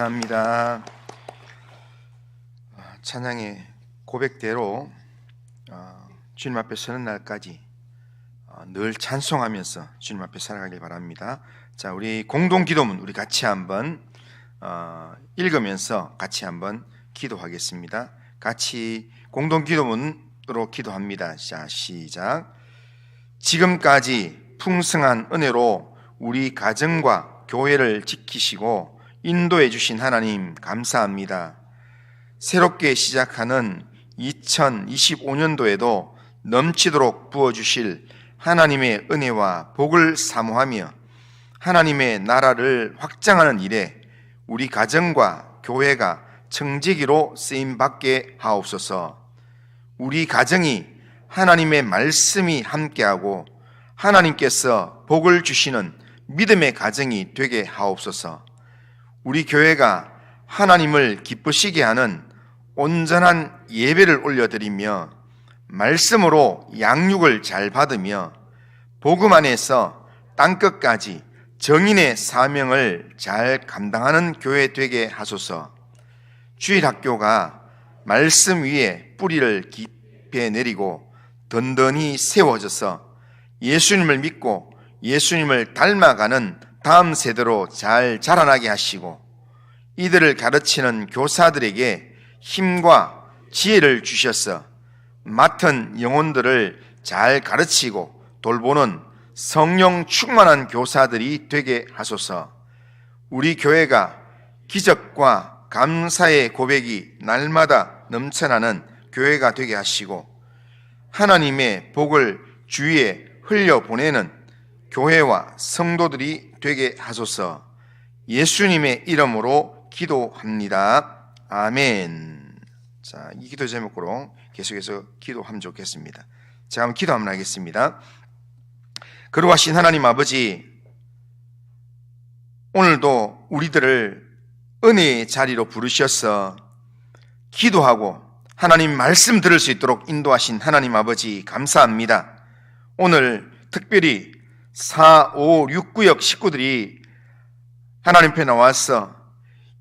감사합니다. 아, 찬양의 고백대로 어, 주님 앞에 서는 날까지 어, 늘 찬송하면서 주님 앞에 살아가길 바랍니다. 자, 우리 공동 기도문 우리 같이 한번 어, 읽으면서 같이 한번 기도하겠습니다. 같이 공동 기도문으로 기도합니다. 자, 시작. 지금까지 풍성한 은혜로 우리 가정과 교회를 지키시고 인도해 주신 하나님 감사합니다. 새롭게 시작하는 2025년도에도 넘치도록 부어주실 하나님의 은혜와 복을 사모하며 하나님의 나라를 확장하는 일에 우리 가정과 교회가 청지기로 쓰임 받게 하옵소서. 우리 가정이 하나님의 말씀이 함께하고 하나님께서 복을 주시는 믿음의 가정이 되게 하옵소서. 우리 교회가 하나님을 기쁘시게 하는 온전한 예배를 올려드리며 말씀으로 양육을 잘 받으며 복음 안에서 땅끝까지 정인의 사명을 잘 감당하는 교회 되게 하소서. 주일 학교가 말씀 위에 뿌리를 깊이 내리고 든든히 세워져서 예수님을 믿고 예수님을 닮아가는 다음 세대로 잘 자라나게 하시고 이들을 가르치는 교사들에게 힘과 지혜를 주셔서 맡은 영혼들을 잘 가르치고 돌보는 성령 충만한 교사들이 되게 하소서. 우리 교회가 기적과 감사의 고백이 날마다 넘쳐나는 교회가 되게 하시고 하나님의 복을 주위에 흘려 보내는 교회와 성도들이 되게 하소서. 예수님의 이름으로 기도합니다. 아멘. 자, 이 기도 제목으로 계속해서 기도하면 좋겠습니다. 자, 한번 기도 한번 하겠습니다. 그러하신 하나님 아버지, 오늘도 우리들을 은혜의 자리로 부르셔서 기도하고 하나님 말씀 들을 수 있도록 인도하신 하나님 아버지 감사합니다. 오늘 특별히 4, 5, 6 구역 식구들이 하나님 앞에 나와서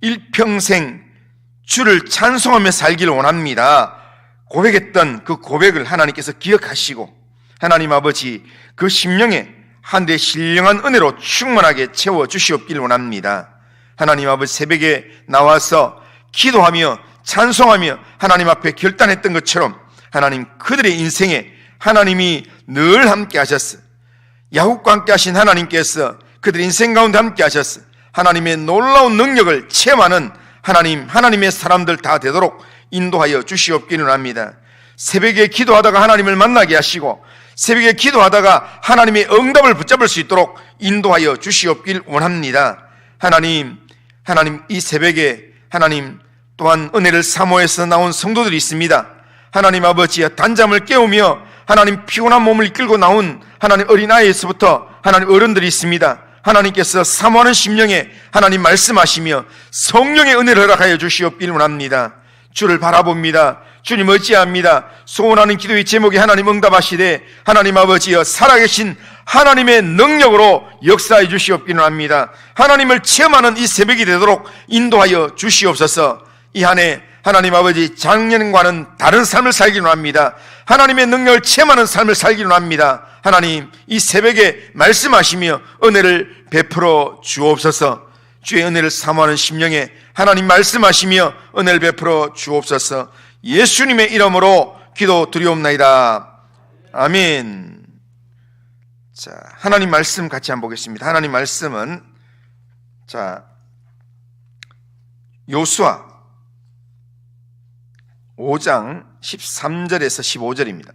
일평생 주를 찬송하며 살기를 원합니다. 고백했던 그 고백을 하나님께서 기억하시고 하나님 아버지 그 심령에 한대 신령한 은혜로 충만하게 채워 주시옵기를 원합니다. 하나님 아버지 새벽에 나와서 기도하며 찬송하며 하나님 앞에 결단했던 것처럼 하나님 그들의 인생에 하나님이 늘 함께 하셨어. 야곱과 함께 하신 하나님께서 그들 인생 가운데 함께 하셨어. 하나님의 놀라운 능력을 체험하는 하나님, 하나님의 사람들 다 되도록 인도하여 주시옵기를 합니다. 새벽에 기도하다가 하나님을 만나게 하시고 새벽에 기도하다가 하나님의 응답을 붙잡을 수 있도록 인도하여 주시옵길 원합니다. 하나님, 하나님 이 새벽에 하나님 또한 은혜를 사모해서 나온 성도들이 있습니다. 하나님 아버지의 단잠을 깨우며 하나님 피곤한 몸을 이끌고 나온 하나님 어린아이에서부터 하나님 어른들이 있습니다. 하나님께서 사모하는 심령에 하나님 말씀하시며 성령의 은혜를 허락하여 주시옵기를 원합니다. 주를 바라봅니다. 주님 어찌합니다. 소원하는 기도의 제목에 하나님 응답하시되 하나님 아버지여 살아계신 하나님의 능력으로 역사해 주시옵기를 합니다. 하나님을 체험하는 이 새벽이 되도록 인도하여 주시옵소서. 이 한해 하나님 아버지 작년과는 다른 삶을 살기를 합니다. 하나님의 능력을 체험하는 삶을 살기를 합니다. 하나님 이 새벽에 말씀하시며 은혜를 베풀어 주옵소서. 주의 은혜를 사모하는 심령에 하나님 말씀하시며 은혜를 베풀어 주옵소서. 예수님의 이름으로 기도 드리옵나이다. 아멘. 자, 하나님 말씀 같이 한번 보겠습니다. 하나님 말씀은 자, 요수아 5장 13절에서 15절입니다.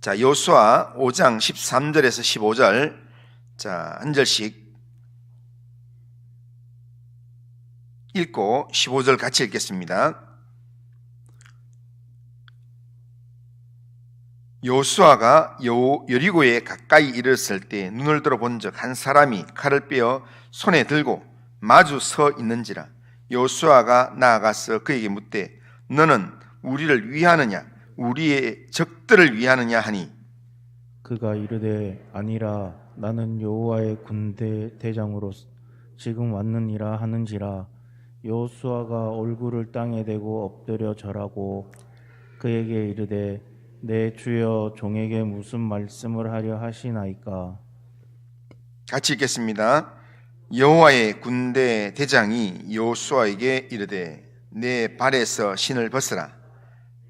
자, 요수아 5장 13절에서 15절. 자, 한 절씩 읽고 15절 같이 읽겠습니다. 요수아가 요 여리고에 가까이 이르렀을 때 눈을 들어 본 적 한 사람이 칼을 빼어 손에 들고 마주 서 있는지라 요수아가 나아가서 그에게 묻되 너는 우리를 위하느냐? 우리의 적들을 위하느냐 하니? 그가 이르되 아니라 나는 여호와의 군대 대장으로 지금 왔느니라 하는지라 여호수아가 얼굴을 땅에 대고 엎드려 절하고 그에게 이르되 내 주여 종에게 무슨 말씀을 하려 하시나이까? 같이 읽겠습니다. 여호와의 군대 대장이 여호수아에게 이르되 내 발에서 신을 벗으라.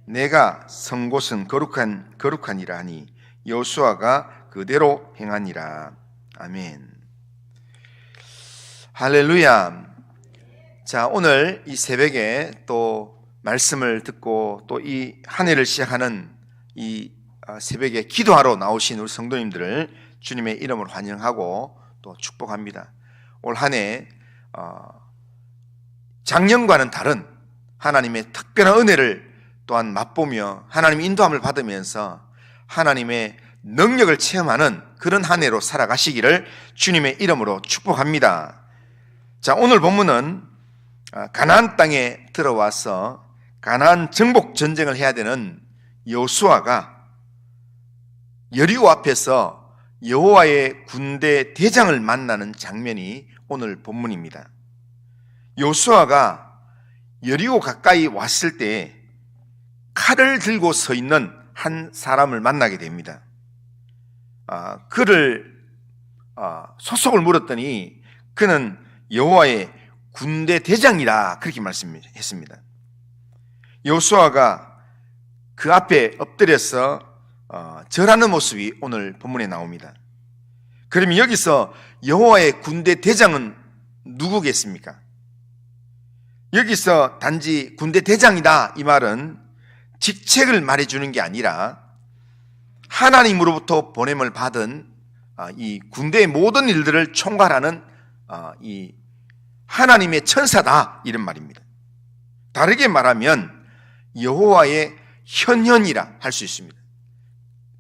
내가 선 곳은 거룩한 거룩하니라 하니 여호수아가 그대로 행하니라. 아멘. 할렐루야. 자, 오늘 이 새벽에 또 말씀을 듣고 또 이 한 해를 시작하는 이 아, 새벽에 기도하러 나오신 우리 성도님들을 주님의 이름으로 환영하고 또 축복합니다. 올 한해 어, 작년과는 다른 하나님의 특별한 은혜를 또한 맛보며 하나님 인도함을 받으면서 하나님의 능력을 체험하는 그런 한 해로 살아가시기를 주님의 이름으로 축복합니다. 자, 오늘 본문은 아, 가나안 땅에 들어와서 가나안 정복 전쟁을 해야 되는 여호수아가 여리고 앞에서 여호와의 군대 대장을 만나는 장면이 오늘 본문입니다. 여호수아가 여리고 가까이 왔을 때 칼을 들고 서 있는 한 사람을 만나게 됩니다. 아, 그를 아, 소속을 물었더니 그는 여호와의 군대 대장이라 그렇게 말씀했습니다. 여호수아가 그 앞에 엎드려서 어, 절하는 모습이 오늘 본문에 나옵니다. 그러면 여기서 여호와의 군대 대장은 누구겠습니까? 여기서 단지 군대 대장이다 이 말은 직책을 말해주는 게 아니라 하나님으로부터 보냄을 받은 아, 이 군대의 모든 일들을 총괄하는 아, 이 하나님의 천사다 이런 말입니다. 다르게 말하면 여호와의 현현이라 할 수 있습니다.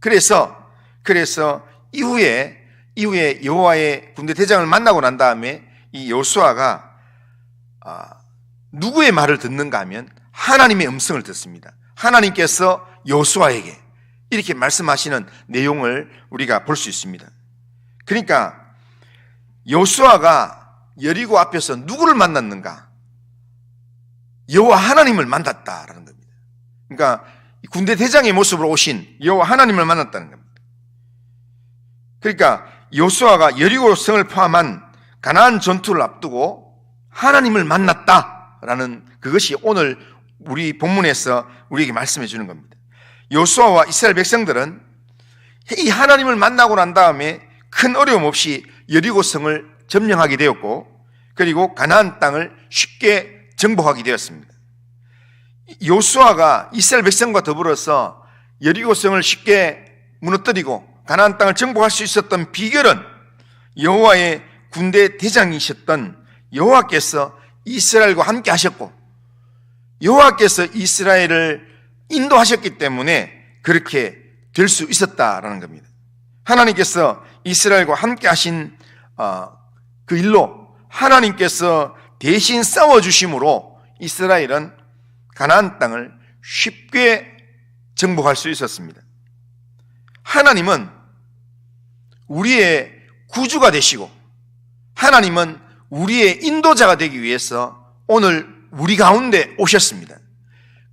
그래서 그래서 이후에 이후에 여호와의 군대 대장을 만나고 난 다음에 이 여호수아가 아, 누구의 말을 듣는가 하면 하나님의 음성을 듣습니다. 하나님께서 여호수아에게 이렇게 말씀하시는 내용을 우리가 볼 수 있습니다. 그러니까 여호수아가 여리고 앞에서 누구를 만났는가? 여호와 하나님을 만났다라는 겁니다. 그러니까 군대 대장의 모습으로 오신 여호와 하나님을 만났다는 겁니다. 그러니까 여호수아가 여리고 성을 포함한 가나안 전투를 앞두고 하나님을 만났다라는 그것이 오늘 우리 본문에서 우리에게 말씀해 주는 겁니다. 여호수아와 이스라엘 백성들은 이 하나님을 만나고 난 다음에 큰 어려움 없이 여리고 성을 점령하게 되었고 그리고 가나안 땅을 쉽게 정복하게 되었습니다. 요수아가 이스라엘 백성과 더불어서 여리고성을 쉽게 무너뜨리고 가나안 땅을 정복할 수 있었던 비결은 여호와의 군대 대장이셨던 여호와께서 이스라엘과 함께 하셨고 여호와께서 이스라엘을 인도하셨기 때문에 그렇게 될 수 있었다라는 겁니다. 하나님께서 이스라엘과 함께 하신 어, 그 일로 하나님께서 대신 싸워 주심으로 이스라엘은 가나안 땅을 쉽게 정복할 수 있었습니다. 하나님은 우리의 구주가 되시고 하나님은 우리의 인도자가 되기 위해서 오늘 우리 가운데 오셨습니다.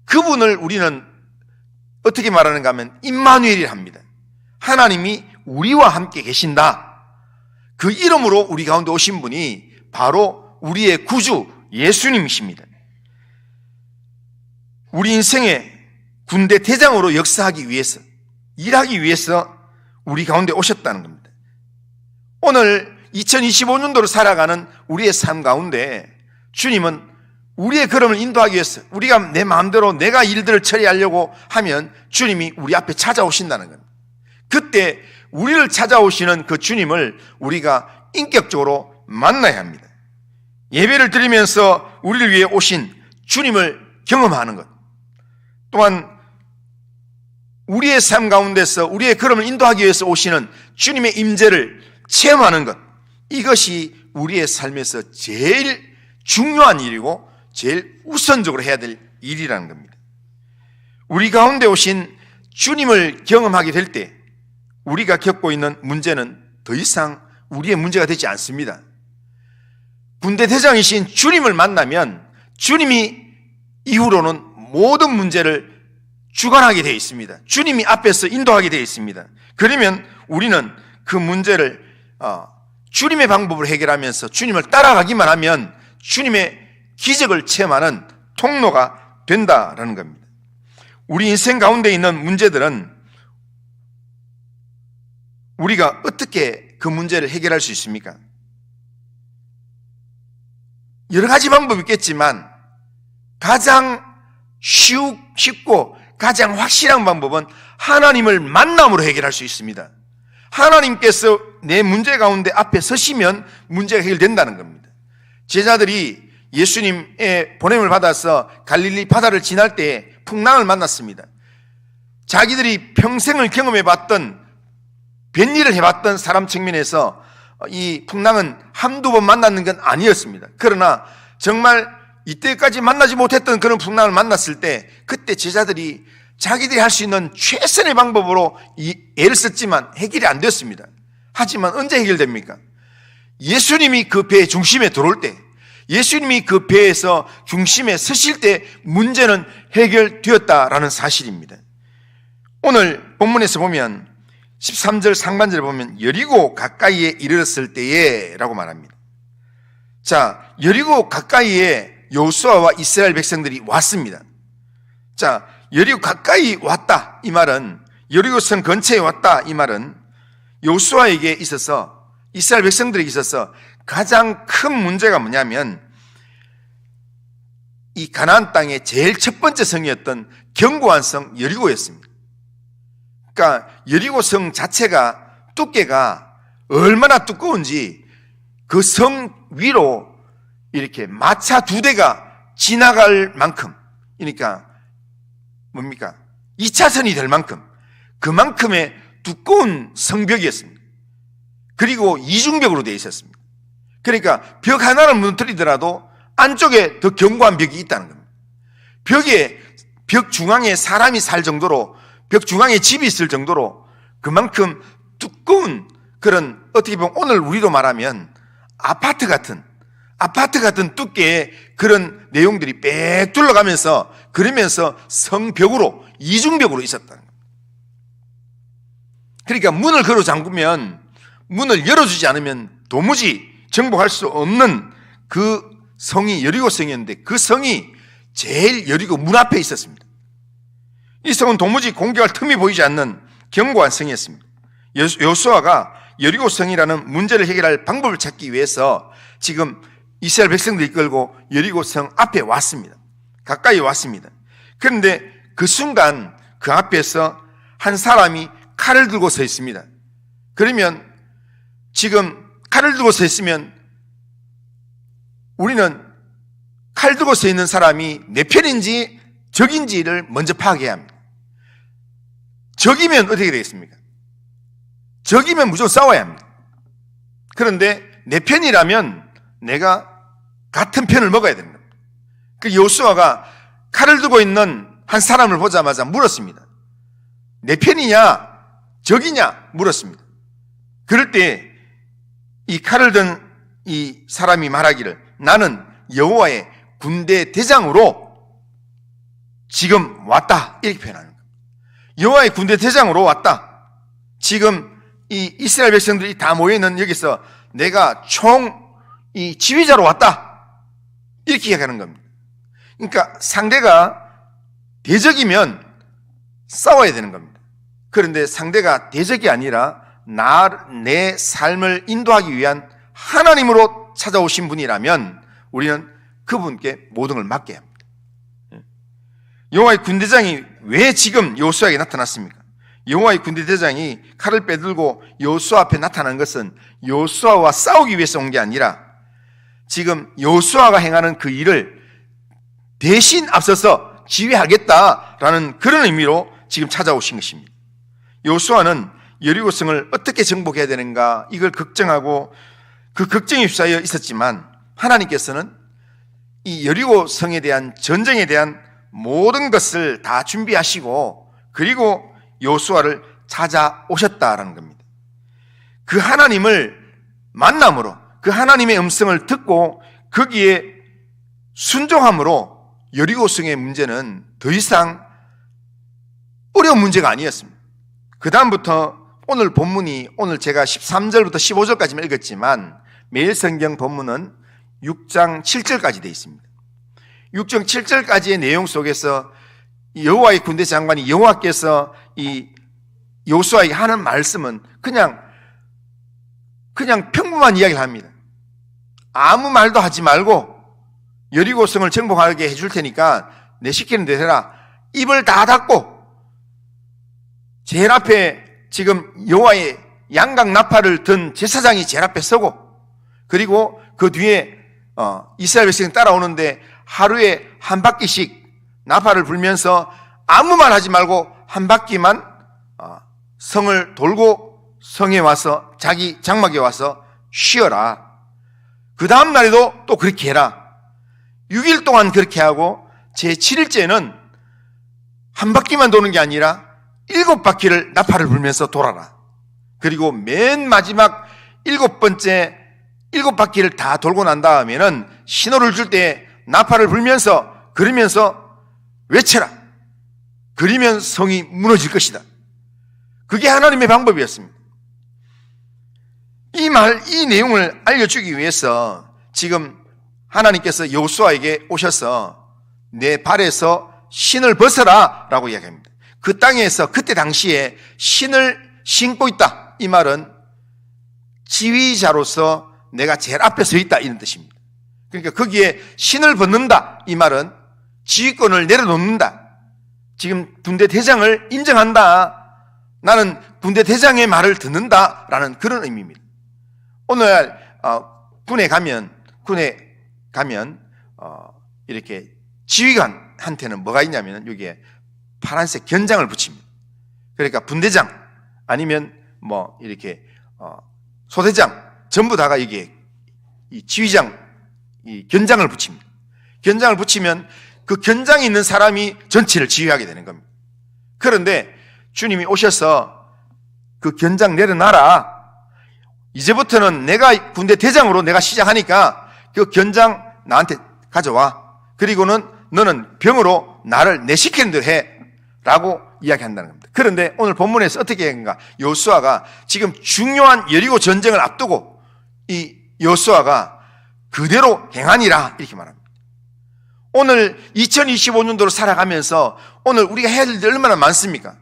그분을 우리는 어떻게 말하는가 하면 임마누엘이라 합니다. 하나님이 우리와 함께 계신다. 그 이름으로 우리 가운데 오신 분이 바로 우리의 구주 예수님이십니다. 우리 인생의 군대 대장으로 역사하기 위해서, 일하기 위해서 우리 가운데 오셨다는 겁니다. 오늘 2025년도로 살아가는 우리의 삶 가운데 주님은 우리의 걸음을 인도하기 위해서 우리가 내 마음대로 내가 일들을 처리하려고 하면 주님이 우리 앞에 찾아오신다는 겁니다. 그때 우리를 찾아오시는 그 주님을 우리가 인격적으로 만나야 합니다. 예배를 드리면서 우리를 위해 오신 주님을 경험하는 것. 또한 우리의 삶 가운데서 우리의 걸음을 인도하기 위해서 오시는 주님의 임재를 체험하는 것. 이것이 우리의 삶에서 제일 중요한 일이고 제일 우선적으로 해야 될 일이라는 겁니다. 우리 가운데 오신 주님을 경험하게 될 때 우리가 겪고 있는 문제는 더 이상 우리의 문제가 되지 않습니다. 군대 대장이신 주님을 만나면 주님이 이후로는 모든 문제를 주관하게 되어 있습니다. 주님이 앞에서 인도하게 되어 있습니다. 그러면 우리는 그 문제를 어, 주님의 방법으로 해결하면서 주님을 따라가기만 하면 주님의 기적을 체험하는 통로가 된다라는 겁니다. 우리 인생 가운데 있는 문제들은 우리가 어떻게 그 문제를 해결할 수 있습니까? 여러 가지 방법이 있겠지만 가장 쉽고 가장 확실한 방법은 하나님을 만남으로 해결할 수 있습니다. 하나님께서 내 문제 가운데 앞에 서시면 문제가 해결된다는 겁니다. 제자들이 예수님의 보냄을 받아서 갈릴리 바다를 지날 때 풍랑을 만났습니다. 자기들이 평생을 경험해 봤던 뱃일을 해봤던 사람 측면에서 이 풍랑은 한두 번 만났는 건 아니었습니다. 그러나 정말 이때까지 만나지 못했던 그런 풍랑을 만났을 때 그때 제자들이 자기들이 할 수 있는 최선의 방법으로 이 애를 썼지만 해결이 안 됐습니다. 하지만 언제 해결됩니까? 예수님이 그 배의 중심에 들어올 때, 예수님이 그 배에서 중심에 서실 때 문제는 해결되었다라는 사실입니다. 오늘 본문에서 보면 13절 상반절에 보면 여리고 가까이에 이르렀을 때에 라고 말합니다. 자, 여리고 가까이에 여호수아와 이스라엘 백성들이 왔습니다. 자, 여리고 가까이 왔다 이 말은 여리고성 근처에 왔다 이 말은 여호수아에게 있어서 이스라엘 백성들에게 있어서 가장 큰 문제가 뭐냐면 이 가나안 땅의 제일 첫 번째 성이었던 견고한 성 여리고였습니다. 그러니까 여리고 성 자체가 두께가 얼마나 두꺼운지 그 성 위로 이렇게 마차 두 대가 지나갈 만큼 그러니까 뭡니까? 2차선이 될 만큼 그만큼의 두꺼운 성벽이었습니다. 그리고 이중벽으로 되어 있었습니다. 그러니까 벽 하나를 무너뜨리더라도 안쪽에 더 견고한 벽이 있다는 겁니다. 벽에 벽 중앙에 사람이 살 정도로 벽 중앙에 집이 있을 정도로 그만큼 두꺼운 그런 어떻게 보면 오늘 우리로 말하면 아파트 같은 아파트 같은 두께의 그런 내용들이 빽 둘러가면서 그러면서 성벽으로 이중벽으로 있었다는 겁니다. 그러니까 문을 걸어 잠그면 문을 열어주지 않으면 도무지 정복할 수 없는 그 성이 여리고 성이었는데 그 성이 제일 여리고 문 앞에 있었습니다. 이 성은 도무지 공격할 틈이 보이지 않는 견고한 성이었습니다. 요수아가 여리고 성이라는 문제를 해결할 방법을 찾기 위해서 지금 이스라엘 백성들 이끌고 여리고 성 앞에 왔습니다. 가까이 왔습니다. 그런데 그 순간 그 앞에서 한 사람이 칼을 들고 서 있습니다. 그러면 지금 칼을 들고 서 있으면 우리는 칼 들고 서 있는 사람이 내 편인지 적인지를 먼저 파악해야 합니다. 적이면 어떻게 되겠습니까? 적이면 무조건 싸워야 합니다. 그런데 내 편이라면 내가 같은 편을 먹어야 됩니다. 그 요수아가 칼을 들고 있는 한 사람을 보자마자 물었습니다. 내 편이냐, 적이냐 물었습니다. 그럴 때 이 칼을 든 이 사람이 말하기를 나는 여호와의 군대 대장으로 지금 왔다 이렇게 표현하는 거예요. 여호와의 군대 대장으로 왔다. 지금 이 이스라엘 백성들이 다 모여 있는 여기서 내가 총 이 지휘자로 왔다. 이렇게 이야기하는 겁니다. 그러니까 상대가 대적이면 싸워야 되는 겁니다. 그런데 상대가 대적이 아니라 나, 내 삶을 인도하기 위한 하나님으로 찾아오신 분이라면 우리는 그분께 모든 걸 맡겨야 합니다. 여호와의 군대장이 왜 지금 여호수아에게 나타났습니까? 여호와의 군대 대장이 칼을 빼들고 여호수아 앞에 나타난 것은 여호수아와 싸우기 위해서 온 게 아니라 지금 여호수아가 행하는 그 일을 대신 앞서서 지휘하겠다라는 그런 의미로 지금 찾아오신 것입니다. 여호수아는 여리고성을 어떻게 정복해야 되는가 이걸 걱정하고 그 걱정이 휩싸여 있었지만 하나님께서는 이 여리고성에 대한 전쟁에 대한 모든 것을 다 준비하시고 그리고 여호수아를 찾아오셨다라는 겁니다. 그 하나님을 만남으로 그 하나님의 음성을 듣고 거기에 순종함으로 여리고성의 문제는 더 이상 어려운 문제가 아니었습니다. 그 다음부터 오늘 본문이 오늘 제가 13절부터 15절까지만 읽었지만 매일 성경 본문은 6장 7절까지 되어 있습니다. 6장 7절까지의 내용 속에서 여호와의 군대 장관이 여호와께서 이 요수아에게 하는 말씀은 그냥 그냥 평범한 이야기를 합니다. 아무 말도 하지 말고 여리고성을 정복하게 해줄 테니까 내 시키는 대로 해라. 입을 다 닫고 제일 앞에 지금 여호와의 양각 나팔을 든 제사장이 제일 앞에 서고 그리고 그 뒤에 어, 이스라엘 백성이 따라오는데 하루에 한 바퀴씩 나팔을 불면서 아무 말 하지 말고 한 바퀴만 어, 성을 돌고 성에 와서 자기 장막에 와서 쉬어라. 그 다음 날에도 또 그렇게 해라. 6일 동안 그렇게 하고 제 7일째는 한 바퀴만 도는 게 아니라 일곱 바퀴를 나팔을 불면서 돌아라. 그리고 맨 마지막 일곱 번째 일곱 바퀴를 다 돌고 난 다음에는 신호를 줄 때 나팔을 불면서 그러면서 외쳐라. 그리면 성이 무너질 것이다. 그게 하나님의 방법이었습니다. 이 말, 이 내용을 알려주기 위해서 지금 하나님께서 여호수아에게 오셔서 내 발에서 신을 벗어라 라고 이야기합니다. 그 땅에서 그때 당시에 신을 신고 있다. 이 말은 지휘자로서 내가 제일 앞에 서 있다. 이런 뜻입니다. 그러니까 거기에 신을 벗는다. 이 말은 지휘권을 내려놓는다. 지금 군대 대장을 인정한다. 나는 군대 대장의 말을 듣는다. 라는 그런 의미입니다. 오늘 어, 군에 가면 군에 가면 어, 이렇게 지휘관한테는 뭐가 있냐면 여기에 파란색 견장을 붙입니다. 그러니까 분대장 아니면 뭐 이렇게 어, 소대장 전부 다가 여기에 이 지휘장 이 견장을 붙입니다. 견장을 붙이면 그 견장이 있는 사람이 전체를 지휘하게 되는 겁니다. 그런데 주님이 오셔서 그 견장 내려놔라. 이제부터는 내가 군대 대장으로 내가 시작하니까 그 견장 나한테 가져와. 그리고는 너는 병으로 나를 내시키는 대로 해. 라고 이야기한다는 겁니다. 그런데 오늘 본문에서 어떻게 했는가? 요수아가 지금 중요한 여리고 전쟁을 앞두고 이 요수아가 그대로 행하니라 이렇게 말합니다. 오늘 2025년도로 살아가면서 오늘 우리가 해야 될 일이 얼마나 많습니까?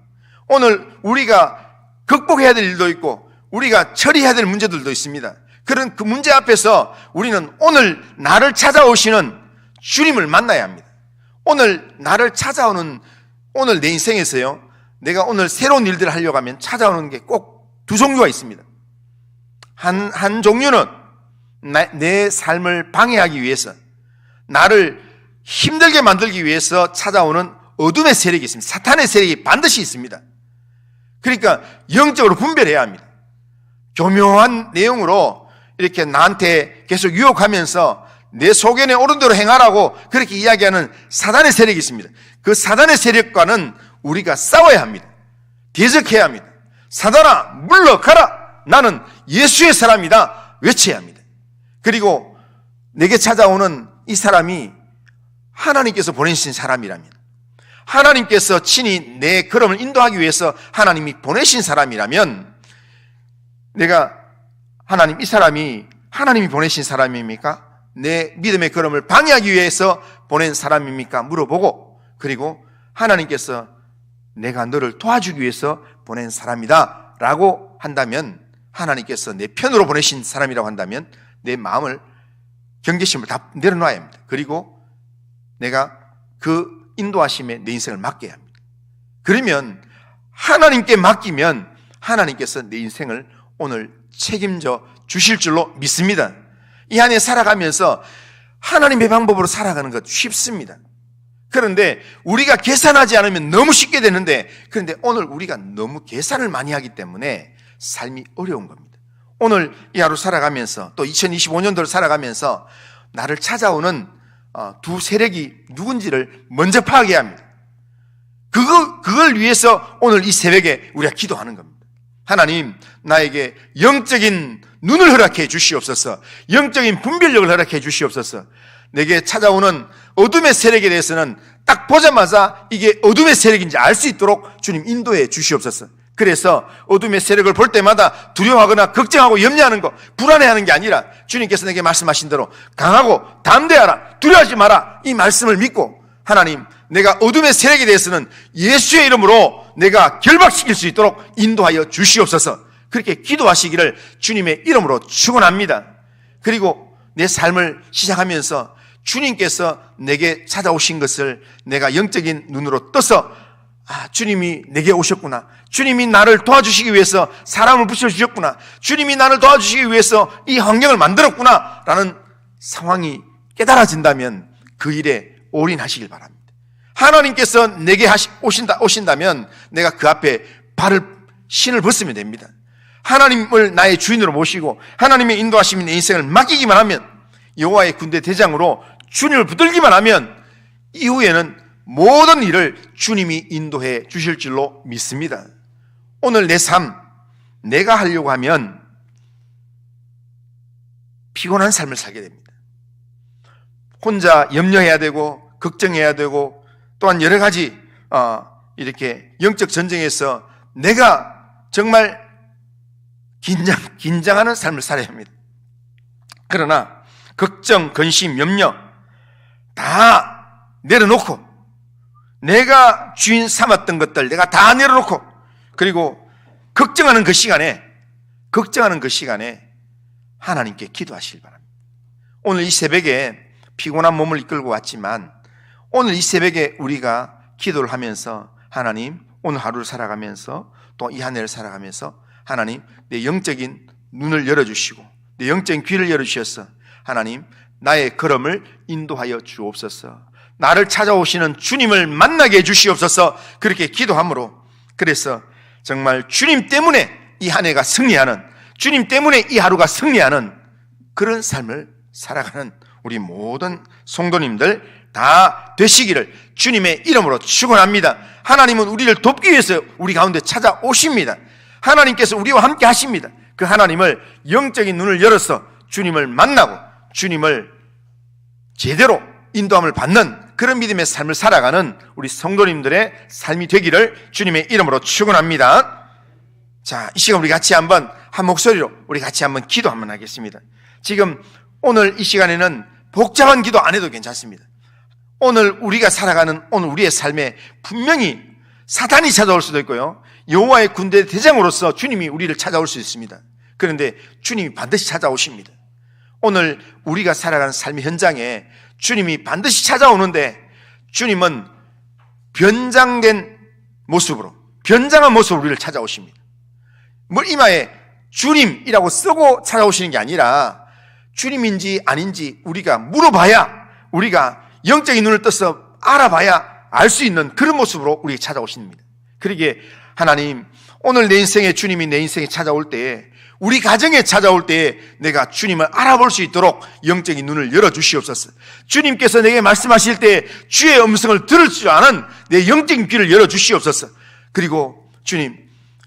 오늘 우리가 극복해야 될 일도 있고 우리가 처리해야 될 문제들도 있습니다. 그런 그 문제 앞에서 우리는 오늘 나를 찾아오시는 주님을 만나야 합니다. 오늘 나를 찾아오는 오늘 내 인생에서요. 내가 오늘 새로운 일들을 하려고 하면 찾아오는 게 꼭 두 종류가 있습니다. 한, 한 종류는 나, 내 삶을 방해하기 위해서 나를 힘들게 만들기 위해서 찾아오는 어둠의 세력이 있습니다. 사탄의 세력이 반드시 있습니다. 그러니까 영적으로 분별해야 합니다. 교묘한 내용으로 이렇게 나한테 계속 유혹하면서 내 소견에 오른 대로 행하라고 그렇게 이야기하는 사단의 세력이 있습니다. 그 사단의 세력과는 우리가 싸워야 합니다. 대적해야 합니다. 사단아, 물러가라! 나는 예수의 사람이다. 외쳐야 합니다. 그리고 내게 찾아오는 이 사람이 하나님께서 보내신 사람이라면, 하나님께서 친히 내 걸음을 인도하기 위해서 하나님이 보내신 사람이라면, 내가 하나님, 이 사람이 하나님이 보내신 사람입니까? 내 믿음의 걸음을 방해하기 위해서 보낸 사람입니까? 물어보고, 그리고 하나님께서 내가 너를 도와주기 위해서 보낸 사람이다. 라고 한다면, 하나님께서 내 편으로 보내신 사람이라고 한다면, 내 마음을, 경계심을 다 내려놔야 합니다. 그리고 내가 그 인도하심에 내 인생을 맡겨야 합니다. 그러면 하나님께 맡기면 하나님께서 내 인생을 오늘 책임져 주실 줄로 믿습니다. 이 안에 살아가면서 하나님의 방법으로 살아가는 것 쉽습니다. 그런데 우리가 계산하지 않으면 너무 쉽게 되는데 그런데 오늘 우리가 너무 계산을 많이 하기 때문에 삶이 어려운 겁니다. 오늘 이 하루 살아가면서 또 2025년도를 살아가면서 나를 찾아오는 어, 두 세력이 누군지를 먼저 파악해야 합니다. 그거, 그걸 위해서 오늘 이 새벽에 우리가 기도하는 겁니다. 하나님, 나에게 영적인 눈을 허락해 주시옵소서. 영적인 분별력을 허락해 주시옵소서. 내게 찾아오는 어둠의 세력에 대해서는 딱 보자마자 이게 어둠의 세력인지 알 수 있도록 주님 인도해 주시옵소서. 그래서 어둠의 세력을 볼 때마다 두려워하거나 걱정하고 염려하는 거, 불안해하는 게 아니라 주님께서 내게 말씀하신 대로 강하고 담대하라, 두려워하지 마라 이 말씀을 믿고 하나님 내가 어둠의 세력에 대해서는 예수의 이름으로 내가 결박시킬 수 있도록 인도하여 주시옵소서. 그렇게 기도하시기를 주님의 이름으로 축원합니다. 그리고 내 삶을 시작하면서 주님께서 내게 찾아오신 것을 내가 영적인 눈으로 떠서 아, 주님이 내게 오셨구나. 주님이 나를 도와주시기 위해서 사람을 붙여주셨구나. 주님이 나를 도와주시기 위해서 이 환경을 만들었구나. 라는 상황이 깨달아진다면 그 일에 올인하시길 바랍니다. 하나님께서 내게 하시, 오신다, 오신다면 내가 그 앞에 발을, 신을 벗으면 됩니다. 하나님을 나의 주인으로 모시고 하나님의 인도하심이 내 인생을 맡기기만 하면 여호와의 군대 대장으로 주님을 붙들기만 하면 이후에는 모든 일을 주님이 인도해 주실 줄로 믿습니다. 오늘 내 삶, 내가 하려고 하면 피곤한 삶을 살게 됩니다. 혼자 염려해야 되고, 걱정해야 되고, 또한 여러 가지, 어, 이렇게 영적 전쟁에서 내가 정말 긴장, 긴장하는 삶을 살아야 합니다. 그러나, 걱정, 근심, 염려, 다 내려놓고, 내가 주인 삼았던 것들 내가 다 내려놓고 그리고 걱정하는 그 시간에 걱정하는 그 시간에 하나님께 기도하시길 바랍니다. 오늘 이 새벽에 피곤한 몸을 이끌고 왔지만 오늘 이 새벽에 우리가 기도를 하면서 하나님 오늘 하루를 살아가면서 또 이 한 해를 살아가면서 하나님 내 영적인 눈을 열어주시고 내 영적인 귀를 열어주셔서 하나님 나의 걸음을 인도하여 주옵소서. 나를 찾아오시는 주님을 만나게 해주시옵소서 그렇게 기도함으로 그래서 정말 주님 때문에 이 한 해가 승리하는 주님 때문에 이 하루가 승리하는 그런 삶을 살아가는 우리 모든 성도님들 다 되시기를 주님의 이름으로 축원합니다. 하나님은 우리를 돕기 위해서 우리 가운데 찾아오십니다. 하나님께서 우리와 함께 하십니다. 그 하나님을 영적인 눈을 열어서 주님을 만나고 주님을 제대로 인도함을 받는 그런 믿음의 삶을 살아가는 우리 성도님들의 삶이 되기를 주님의 이름으로 축원합니다. 자, 이 시간 우리 같이 한번 한 목소리로 우리 같이 한번 기도 한번 하겠습니다. 지금 오늘 이 시간에는 복잡한 기도 안 해도 괜찮습니다. 오늘 우리가 살아가는 오늘 우리의 삶에 분명히 사탄이 찾아올 수도 있고요. 여호와의 군대 대장으로서 주님이 우리를 찾아올 수 있습니다. 그런데 주님이 반드시 찾아오십니다. 오늘 우리가 살아가는 삶의 현장에 주님이 반드시 찾아오는데 주님은 변장된 모습으로 변장한 모습으로 우리를 찾아오십니다. 뭐 이마에 주님이라고 쓰고 찾아오시는 게 아니라 주님인지 아닌지 우리가 물어봐야 우리가 영적인 눈을 떠서 알아봐야 알 수 있는 그런 모습으로 우리에게 찾아오십니다. 그러기에 하나님 오늘 내 인생에 주님이 내 인생에 찾아올 때에 우리 가정에 찾아올 때에 내가 주님을 알아볼 수 있도록 영적인 눈을 열어 주시옵소서. 주님께서 내게 말씀하실 때 주의 음성을 들을 줄 아는 내 영적인 귀를 열어 주시옵소서. 그리고 주님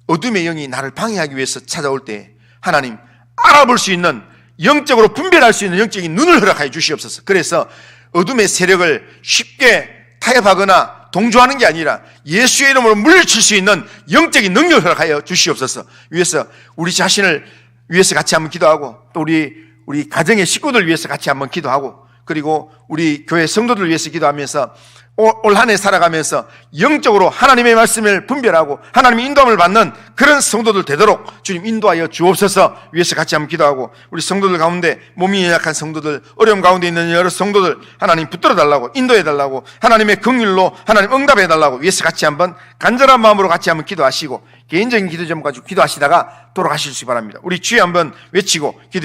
어둠의 영이 나를 방해하기 위해서 찾아올 때 하나님 알아볼 수 있는 영적으로 분별할 수 있는 영적인 눈을 허락하여 주시옵소서. 그래서 어둠의 세력을 쉽게 타협하거나 동조하는 게 아니라 예수의 이름으로 물리칠 수 있는 영적인 능력을 허락하여 주시옵소서. 위해서 우리 자신을 위해서 같이 한번 기도하고 또 우리 우리 가정의 식구들 위해서 같이 한번 기도하고 그리고 우리 교회 성도들 위해서 기도하면서 올 한 해 살아가면서 영적으로 하나님의 말씀을 분별하고 하나님의 인도함을 받는 그런 성도들 되도록 주님 인도하여 주옵소서 위해서 같이 한번 기도하고 우리 성도들 가운데 몸이 연약한 성도들 어려움 가운데 있는 여러 성도들 하나님 붙들어 달라고 인도해 달라고 하나님의 긍휼로 하나님 응답해 달라고 위해서 같이 한번 간절한 마음으로 같이 한번 기도하시고 개인적인 기도 좀 가지고 기도하시다가 돌아가실 수 바랍니다. 우리 주에 한번 외치고 기도